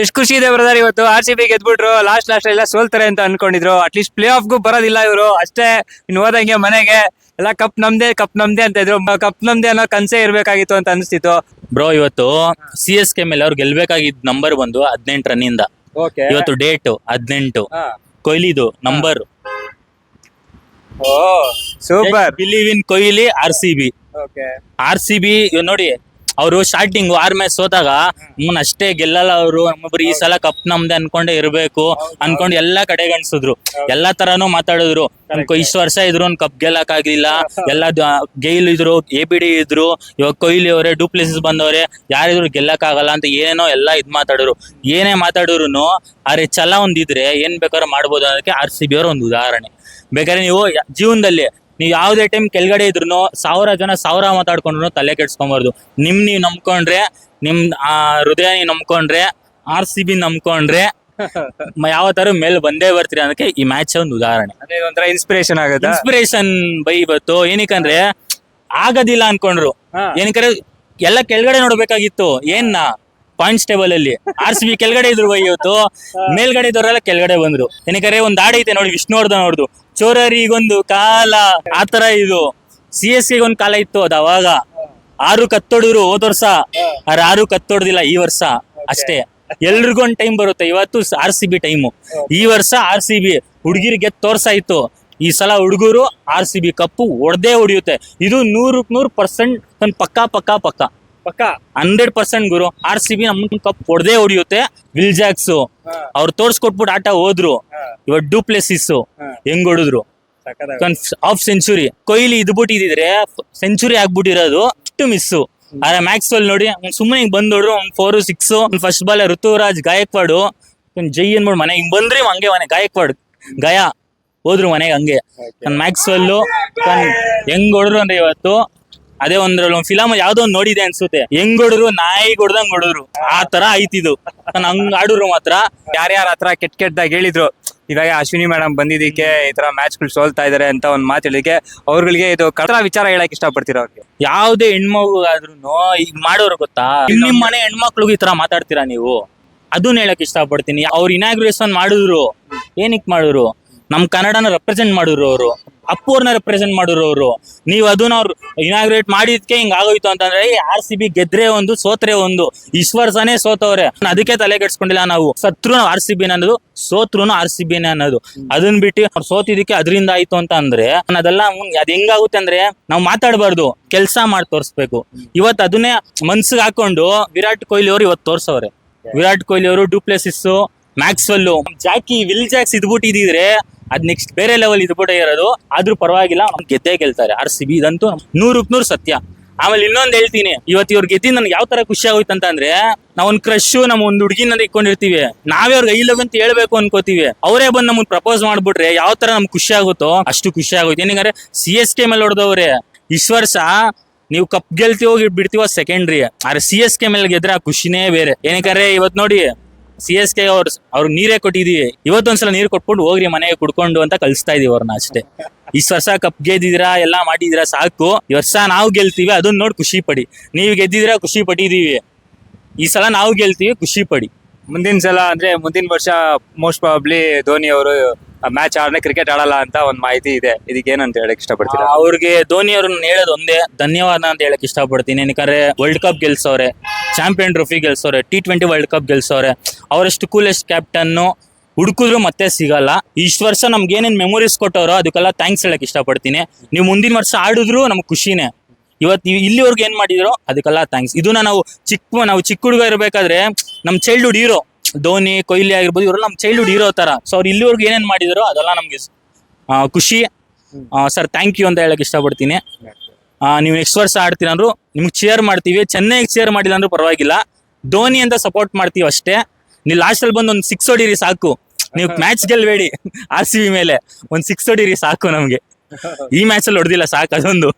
ಎಷ್ಟು ಖುಷಿ ಇದೆ ಬ್ರದರ್ ಇವತ್ತು. ಆರ್ ಸಿ ಬಿ ಗೆದ್ಬಿಟ್ರು. ಲಾಸ್ಟ್ ಲಾಸ್ಟ್ ಎಲ್ಲ ಸೋಲ್ತಾರೆ ಅಂತ ಅನ್ಕೊಂಡಿದ್ರು. ಅಟ್ಲೀಸ್ಟ್ ಪ್ಲೇ ಆಫ್ಗೂ ಬರೋದಿಲ್ಲ ಇವರು. ಅಷ್ಟೇ ಇನ್ನು ಹೋದಂಗೆ ಮನೆಗೆ. ಎಲ್ಲ ಕಪ್ ನಮ್ದೇ ಕಪ್ ನಮ್ದೇ ಅಂತ ಇದ್ರು. ಕಪ್ ನಮ್ದೇ ಅನ್ನೋ ಕನ್ಸೇ ಇರ್ಬೇಕಾಗಿತ್ತು ಅಂತ ಅನಿಸ್ತಿತ್ತು. ಬ್ರೋ ಇವತ್ತು ಸಿ ಎಸ್ ಕೆ ಮೇಲೆ ಅವ್ರು ಗೆಲ್ಬೇಕಾಗಿದ್ದ ನಂಬರ್ ಬಂದು ಹದಿನೆಂಟು ರನ್ನಿಂದ ಓಕೆ ಇವತ್ತು ಡೇಟ್ ಹದಿನೆಂಟು. ಕೊಹ್ಲಿದು number oh super believe in Kohli R C B R C B ನೋಡಿ ಅವರು ಸ್ಟಾರ್ಟಿಂಗ್ ಆರ್ ಮ್ಯಾಚ್ ಸೋತಾಗ ನಮ್ಮನ್ನ ಅಷ್ಟೇ ಗೆಲ್ಲಲ್ಲ ಅವರು. ನಮ್ಮೊಬ್ರು ಈ ಸಲ ಕಪ್ ನಮ್ದೆ ಅನ್ಕೊಂಡೆ ಇರ್ಬೇಕು. ಅನ್ಕೊಂಡು ಎಲ್ಲಾ ಕಡೆ ಗಣಿಸಿದ್ರು ಎಲ್ಲಾ ತರಾನು ಮಾತಾಡಿದ್ರು. ಇಷ್ಟ ವರ್ಷ ಇದ್ರು ಕಪ್ ಗೆಲ್ಲಕ್ ಆಗ್ಲಿಲ್ಲ. ಎಲ್ಲ ಗೈಲ್ ಇದ್ರು ಎ ಬಿ ಡಿ ಇದ್ರು. ಇವಾಗ ಕೊಹ್ಲಿ ಅವರೇ ಡೂಪ್ಲೇಸಸ್ ಬಂದವ್ರೆ, ಯಾರಿದ್ರು ಗೆಲ್ಲಕ್ ಆಗಲ್ಲ ಅಂತ ಏನೇನೋ ಎಲ್ಲಾ ಇದ್ ಮಾತಾಡಿದ್ರು. ಏನೇ ಮಾತಾಡಿದ್ರು ಆದ್ರೆ ಛಲ ಒಂದಿದ್ರೆ ಏನ್ ಬೇಕಾದ್ರೂ ಮಾಡ್ಬೋದು ಅದಕ್ಕೆ ಆರ್ ಸಿ ಬಿ ಅವ್ರ ಒಂದು ಉದಾಹರಣೆ. ಬೇಕಾದ್ರೆ ನೀವು ಜೀವನದಲ್ಲಿ ನೀವು ಯಾವುದೇ ಟೈಮ್ ಕೆಳಗಡೆ ಇದ್ರು ಸಾವಿರ ಜನ ಸಾವಿರ ಮಾತಾಡ್ಕೊಂಡ್ರು ತಲೆ ಕೆಡ್ಸ್ಕೊಂಬಾರ್ದು. ನಿಮ್ ನೀವು ನಂಬ್ಕೊಂಡ್ರೆ ನಿಮ್ ಆ ಹೃದಯ ನೀವು ನಂಬ್ಕೊಂಡ್ರೆ ಆರ್ ಸಿ ಬಿ ನಂಬ್ಕೊಂಡ್ರೆ ಯಾವತ್ತಾರು ಯಾವ ಮೇಲ್ ಬಂದೇ ಬರ್ತೀರಿ ಅದಕ್ಕೆ ಈ ಮ್ಯಾಚ್ ಒಂದು ಉದಾಹರಣೆ. ಅದೇ ಒಂಥರ ಇನ್ಸ್ಪಿರೇಷನ್ ಆಗುತ್ತೆ? ಇನ್ಸ್ಪಿರೇಷನ್ ಬೈ ಇವತ್ತು. ಏನಕ್ಕಂದ್ರೆ ಆಗದಿಲ್ಲ ಅನ್ಕೊಂಡ್ರು. ಏನಿಕಂದ್ರೆ ಏನಕ್ಕಂದ್ರೆ ಎಲ್ಲ ಕೆಳಗಡೆ ನೋಡ್ಬೇಕಾಗಿತ್ತು. ಏನ್ನ ಪಾಯಿಂಟ್ಸ್ ಟೇಬಲ್ ಅಲ್ಲಿ. ಆರ್ ಸಿ ಬಿ ಕೆಳಗಡೆ ಇದ್ರು ಬೈ ಇವತ್ತು. ಮೇಲ್ಗಡೆ ಇದ್ದವರೆಲ್ಲ ಕೆಳಗಡೆ ಬಂದ್ರು. ಏನಕ್ಕಂದ್ರೆ ಒಂದ್ ಆಡೈತೆ ಐತೆ ನೋಡಿ ವಿಷ್ಣುವರ್ಧನ್ ಅವ್ರದ್ದು ಚೋರರಿಗೊಂದು ಕಾಲ. ಆತರ ಇದು ಸಿ ಎಸ್ ಒಂದ್ ಕಾಲ ಇತ್ತು ಅದು ಅವಾಗ. ಆರು ಕತ್ತೊಡಿದ್ರು ಹೋದ್ ವರ್ಷ. ಆದ್ರೆ ಆರು ಕತ್ತೊಡ್ದಿಲ್ಲ ಈ ವರ್ಷ ಅಷ್ಟೇ. ಎಲ್ರಿಗೂ ಒಂದ್ ಟೈಮ್ ಬರುತ್ತೆ. ಇವತ್ತು ಆರ್ ಸಿ ಬಿ ಟೈಮು ಈ ವರ್ಷ ಆರ್ ಸಿ ಬಿ. ಹುಡುಗಿರಿಗೆ ತೋರ್ಸಾಯ್ತು. ಈ ಸಲ ಹುಡುಗರು ಆರ್ ಸಿ ಬಿ ಕಪ್ಪು ಹೊಡೆದೇ ಹೊಡಿಯುತ್ತೆ. ಇದು ನೂರಕ್ ನೂರು ಪರ್ಸೆಂಟ್ ಒಂದ್ ಪಕ್ಕಾ ಪಕ್ಕಾ ಪಕ್ಕ. ಪಕ್ಕ? ಹಂಡ್ರೆಡ್ ಪರ್ಸೆಂಟ್ ಗುರು. ಆರ್ ಸಿ ಬಿ ನಮ್ ಕಪ್ ಹೊಡೆದೇ ಹೊಡಿಯುತ್ತೆ. Will Jacks. ಅವ್ರು ತೋರ್ಸ್ಕೊಟ್ಬಿಟ್ಟು ಆಟ ಹೋದ್ರು. ಇವಾಗ ಡೂಪ್ಲೆಸಿಸ್ ಹೆಂಗ್ ಹೊಡಿದ್ರು? ಆಫ್ ಸೆಂಚುರಿ ಕೊಹ್ಲಿ ಇದ್ಬಿಟ್ಟಿದ್ರೆ ಸೆಂಚುರಿ ಆಗ್ಬಿಟ್ಟಿರೋದು ಅಷ್ಟು ಮಿಸ್ಸು ಆದ್ರೆ ಮ್ಯಾಕ್ಸ್ ಮ್ಯಾಕ್ಸ್ವೆಲ್ ನೋಡಿ ಸುಮ್ಮನೆ ಹಿಂಗ್ ಬಂದ್ ನೋಡ್ರು ಒಂದ್ four six first ball Ruturaj Gaikwad. ಒಂದ್ ಜೈ ಏನ್ ಮನೆ ಹಿಂಗ್ ಬಂದ್ರೆ ಹಂಗೆ ಮನೆ ಗಾಯಕ್ವಾಡ್. ಗಯಾ. ಹೋದ್ರು ಮನೆಗೆ ಹಂಗೆ. ಮ್ಯಾಕ್ಸ್ ಮ್ಯಾಕ್ಸ್ವೆಲ್ ಹೆಂಗ್ ಹೊಡ್ರು ಅಂದ್ರೆ ಇವತ್ತು ಅದೇ ಒಂದ್ರಲ್ಲಿ ಒಂದ್ ಫಿಲಮ್ ಯಾವ್ದೋ ಒಂದ್ ನೋಡಿದೆ ಅನ್ಸುತ್ತೆ. ಹೆಂಗ್ ಹೊಡಿದ್ರು ನಾಯಿ ಹೊಡ್ದಂಗ್ ಹೊಡಿದ್ರು. ಆ ತರ ಐತಿದು ನಾನ್ ಹಂಗ್ ಆಡಿದ್ರು ಮಾತ್ರ. ಯಾರ್ಯಾರ ಹತ್ರ ಕೆಟ್ಟ ಕೆಟ್ಟದಾಗ ಹೇಳಿದ್ರು ಇವಾಗ ಅಶ್ವಿನಿ ಮೇಡಮ್ ಬಂದಿದ್ದಕ್ಕೆ ಈ ತರ ಮ್ಯಾಚ್ಗಳು ಸೋಲ್ತಾ ಇದಾರೆ ಅಂತ ಒಂದ್ ಮಾತು ಹೇಳಿದಕ್ಕೆ ಅವ್ರಗಳಿಗೆ ಇದು ಕತ್ರ ವಿಚಾರ ಹೇಳಕ್ ಇಷ್ಟಪಡ್ತೀರಾ ಅವ್ರಿಗೆ? ಯಾವ್ದೇ ಹೆಣ್ಮಗು ಆದ್ರೂ ಈಗ ಮಾಡೋರು ಗೊತ್ತಾ? ನಿಮ್ ನಿಮ್ ಮನೆ ಹೆಣ್ಮಕ್ಳಿಗೂ ಈ ತರ ಮಾತಾಡ್ತೀರಾ ನೀವು? ಅದನ್ನ ಹೇಳಕ್ ಇಷ್ಟಪಡ್ತೀನಿ. ಅವ್ರು ಇನಾಗ್ರೇಷನ್ ಮಾಡಿದ್ರು. ಏನಕ್ ಮಾಡಿದ್ರು? ನಮ್ ಕನ್ನಡನ ರೆಪ್ರೆಸೆಂಟ್ ಮಾಡಿದ್ರು ಅವರು. ಅಪ್ಪು ಅವ್ರನ್ನ ರೆಪ್ರೆಸೆಂಟ್ ಮಾಡಿರೋರು. ನೀವು ಅದನ್ನ ಅವ್ರು ಇನಾಗ್ರೇಟ್ ಮಾಡಿದ್ಕೆ ಹಿಂಗ್ ಆಗೋಯ್ತು ಅಂತಂದ್ರೆ ಆರ್ ಸಿ ಬಿ ಗೆದ್ರೆ ಒಂದು, ಸೋತ್ರೆ ಒಂದು. ಈಶ್ವರ್ಸನೇ ಸೋತವ್ರೆ. ಅದಕ್ಕೆ ತಲೆ ಕೆಡ್ಸ್ಕೊಂಡಿಲ್ಲ ನಾವು. ಸತ್ರು ಆರ್ ಸಿ ಬಿ ಅನ್ನೋದು ಸೋತ್ರು ಆರ್ ಸಿ ಬಿನೇ ಅನ್ನೋದು. ಅದನ್ನ ಬಿಟ್ಟು ಅವ್ರು ಸೋತಿದ್ದಕ್ಕೆ ಅದರಿಂದ ಆಯ್ತು ಅಂತ ಅಂದ್ರೆ ಅದೆಲ್ಲ ಅದ್ ಹೆಂಗಾಗುತ್ತೆ ಅಂದ್ರೆ, ನಾವು ಮಾತಾಡಬಾರ್ದು. ಕೆಲಸ ಮಾಡಿ ತೋರಿಸ್ಬೇಕು. ಇವತ್ತು ಅದನ್ನೇ ಮನ್ಸಿಗೆ ಹಾಕೊಂಡು ವಿರಾಟ್ ಕೊಹ್ಲಿ ಅವರು ಇವತ್ತು ತೋರ್ಸವ್ರೆ. ವಿರಾಟ್ ಕೊಹ್ಲಿ ಅವರು ಡೂಪ್ಲೆಸಿಸ್ ಮ್ಯಾಕ್ಸ್ವೆಲ್ ಜಾಕಿ ವಿಲ್ ಜಾಕ್ಸ್ ಇದ್ಬಿಟ್ಟಿದ್ರೆ ಅದ್ ನೆಕ್ಸ್ಟ್ ಬೇರೆ ಲೆವೆಲ್ ಇದ್ಬಿಟ್ಟೆ ಇರೋದು. ಆದ್ರೂ ಪರವಾಗಿಲ್ಲ ಗೆದ್ದೇ ಗೆಲ್ತಾರೆ. ಆರ್ ಸಿ ಬಿ ಇದಂತೂ ನೂರಕ್ ನೂರು ಸತ್ಯ. ಆಮೇಲೆ ಇನ್ನೊಂದ್ ಹೇಳ್ತೀನಿ, ಇವತ್ತು ಇವ್ರು ಗೆದ್ದಿ ನನ್ಗೆ ಯಾವ ತರ ಖುಷಿ ಆಗೋಯ್ತು ಅಂತ ಅಂದ್ರೆ ನಾವ್ ಒಂದ್ ಕ್ರಶ್ ನಮ್ಮ ಒಂದ್ ಹುಡುಗಿನ ಇಟ್ಕೊಂಡಿರ್ತೀವಿ. ನಾವೇ ಅವ್ರಿಗೆ ಐ ಲವ್ ಅಂತ ಹೇಳ್ಬೇಕು ಅನ್ಕೋತೀವಿ. ಅವರೇ ಬಂದು ನಮ್ಗೆ ಪ್ರಪೋಸ್ ಮಾಡ್ಬಿಟ್ರೆ ಯಾವ ತರ ನಮ್ಗೆ ಖುಷಿ ಆಗುತ್ತೋ ಅಷ್ಟು ಖುಷಿ ಆಗೋಯ್ತು. ಏನಂದ್ರೆ ಸಿ ಎಸ್ ಕೆ ಮೇಲೆ ಹೊಡೆದವ್ರೆ ಇಷ್ಟು ವರ್ಷ ನೀವು ಕಪ್ ಗೆಲ್ತಿ ಹೋಗಿ ಬಿಡ್ತೀವ ಸೆಕೆಂಡ್ರಿ ಆದ್ರೆ ಸಿ ಎಸ್ ಕೆ ಮೇಲೆ ಗೆದ್ರೆ ಆ ಖುಷಿನೇ ಬೇರೆ. ಏನಕ್ಕಾರೆ ಇವತ್ ನೋಡಿ ಸಿ ಎಸ್ ಕೆ ಅವ್ರ ಅವ್ರಿಗೆ ನೀರೇ ಕೊಟ್ಟಿದೀವಿ. ಇವತ್ತೊಂದ್ಸಲ ನೀರ್ ಕೊಟ್ಕೊಂಡು ಹೋಗ್ರಿ ಮನೆಗೆ ಕುಡ್ಕೊಂಡು ಅಂತ ಕಲಿಸ್ತಾ ಇದೀವಿ ಅವ್ರನ್ನ ಅಷ್ಟೇ. ಈ ವರ್ಷ ಕಪ್ ಗೆದ್ದಿದ್ದೀರಾ ಎಲ್ಲ ಮಾಡಿದಿರಾ ಸಾಕು. ಈ ವರ್ಷ ನಾವು ಗೆಲ್ತೀವಿ ಅದನ್ನ ನೋಡಿ ಖುಷಿ ಪಡಿ. ನೀವು ಗೆದ್ದಿದ್ದೀರಾ ಖುಷಿ ಪಟ್ಟಿದೀವಿ. ಈ ಸಲ ನಾವು ಗೆಲ್ತೀವಿ ಖುಷಿ ಪಡಿ. ಮುಂದಿನ ಸಲ ಅಂದ್ರೆ ಮುಂದಿನ ವರ್ಷ ಮೋಸ್ಟ್ ಪ್ರಾಬ್ಲಿ ಧೋನಿ ಅವರು ಮ್ಯಾಚ್ ಆಡನೆ ಕ್ರಿಕೆಟ್ ಆಡಲ್ಲ ಅಂತ ಒಂದ್ ಮಾಹಿತಿ ಇದೆ. ಇದಕ್ಕೆ ಏನಂತ ಹೇಳಕ್ ಇಷ್ಟಪಡ್ತೀನಿ ಅವ್ರಿಗೆ ಧೋನಿ ಅವ್ರನ್ನ ಹೇಳೋದು ಒಂದೇ. ಧನ್ಯವಾದ ಅಂತ ಹೇಳಕ್ ಇಷ್ಟಪಡ್ತೀನಿ. ಯಾಕಂದ್ರೆ ವರ್ಲ್ಡ್ ಕಪ್ ಗೆಲ್ಸವ್ರೆ. ಚಾಂಪಿಯನ್ ಟ್ರೋಫಿ ಗೆಲ್ಸೋರೆ ಟಿ ಟ್ವೆಂಟಿ ವರ್ಲ್ಡ್ ಕಪ್ ಗೆಲ್ಸೋರೆ, ಅವರಷ್ಟು ಕೂಲೆಸ್ಟ್ ಕ್ಯಾಪ್ಟನ್ನು ಹುಡುಕಿದ್ರು ಮತ್ತೆ ಸಿಗಲ್ಲ. ಇಷ್ಟು ವರ್ಷ ನಮ್ಗೆ ಏನೇನ್ ಮೆಮೊರೀಸ್ ಕೊಟ್ಟವ್ರೋ ಅದಕ್ಕೆಲ್ಲ ಥ್ಯಾಂಕ್ಸ್ ಹೇಳಕ್ ಇಷ್ಟಪಡ್ತೀನಿ. ನೀವು ಮುಂದಿನ ವರ್ಷ ಆಡಿದ್ರು ನಮ್ಗೆ ಖುಷಿನೇ. ಇವತ್ತು ನೀವು ಇಲ್ಲಿವರೆಗೂ ಏನ್ ಮಾಡಿದಿರೋ ಅದಕ್ಕೆಲ್ಲ ಥ್ಯಾಂಕ್ಸ್ ಇದನ್ನ ನಾವು ಚಿಕ್ಕ ನಾವು ಚಿಕ್ಕ ಹುಡುಗ ಇರಬೇಕಾದ್ರೆ ನಮ್ಮ ಚೈಲ್ಡ್ಹುಡ್ ಹೀರೋ ಧೋನಿ, ಕೊಹ್ಲಿ ಆಗಿರ್ಬೋದು, ಇವರೆಲ್ಲ ನಮ್ಮ ಚೈಲ್ಡ್ಹುಡ್ ಹೀರೋ ತರ. ಸೊ ಅವ್ರು ಇಲ್ಲಿವರೆಗೂ ಏನೇನ್ ಮಾಡಿದಾರೋ ಅದೆಲ್ಲ ನಮಗೆ ಖುಷಿ. ಸರ್ ಥ್ಯಾಂಕ್ ಯು ಅಂತ ಹೇಳಕ್ ಇಷ್ಟಪಡ್ತೀನಿ. ನೀವು ನೆಕ್ಸ್ಟ್ ವರ್ಷ ಆಡ್ತೀರ ಅಂದ್ರು ನಿಮ್ಗೆ ಚೇರ್ ಮಾಡ್ತೀವಿ. ಚೆನ್ನೈಗೆ ಚೇರ್ ಮಾಡಿಲ್ಲ ಅಂದ್ರೂ ಪರವಾಗಿಲ್ಲ. ಧೋನಿ ಅಂತ ಸಪೋರ್ಟ್ ಮಾಡ್ತೀವಿ ಅಷ್ಟೇ. ನೀವು ಲಾಸ್ಟ್ ಅಲ್ಲಿ ಬಂದು ಒಂದು ಸಿಕ್ಸ್ ಹೊಡೀರಿ ಸಾಕು. ನೀವು ಮ್ಯಾಚ್ ಗೆಲ್ಬೇಡಿ ಆರ್ ಸಿ ಬಿ ಮೇಲೆ. ಒಂದು ಸಿಕ್ಸ್ ಹೊಡೀರಿ ಸಾಕು ನಮಗೆ. ಈ ಮ್ಯಾಚ್ ಅಲ್ಲಿ ಹೊಡೆದಿಲ್ಲ ಸಾಕು ಅದೊಂದು.